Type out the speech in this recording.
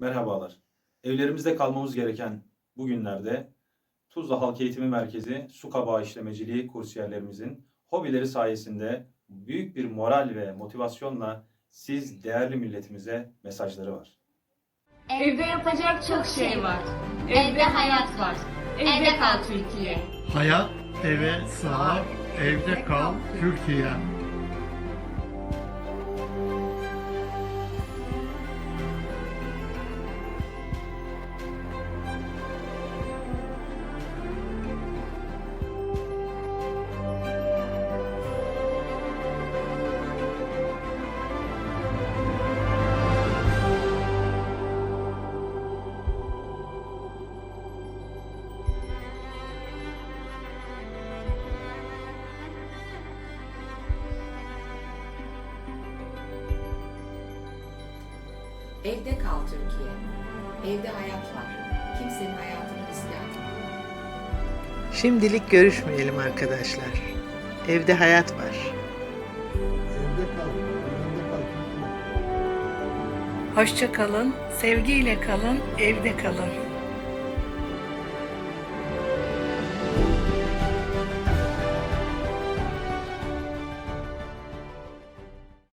Merhabalar. Evlerimizde kalmamız gereken bu günlerde Tuzla Halk Eğitimi Merkezi Su Kabağı İşlemeciliği kursiyerlerimizin hobileri sayesinde büyük bir moral ve motivasyonla siz değerli milletimize mesajları var. Evde yapacak çok şey var. Evde hayat var. Evde kal Türkiye. Hayat eve sığar, evde kal Türkiye. Evde kal Türkiye. Evde hayat var. Kimsenin hayatını riske atma. Şimdilik görüşmeyelim arkadaşlar. Evde hayat var. Evde kal, evde kal Türkiye. Hoşça kalın, sevgiyle kalın, evde kalın.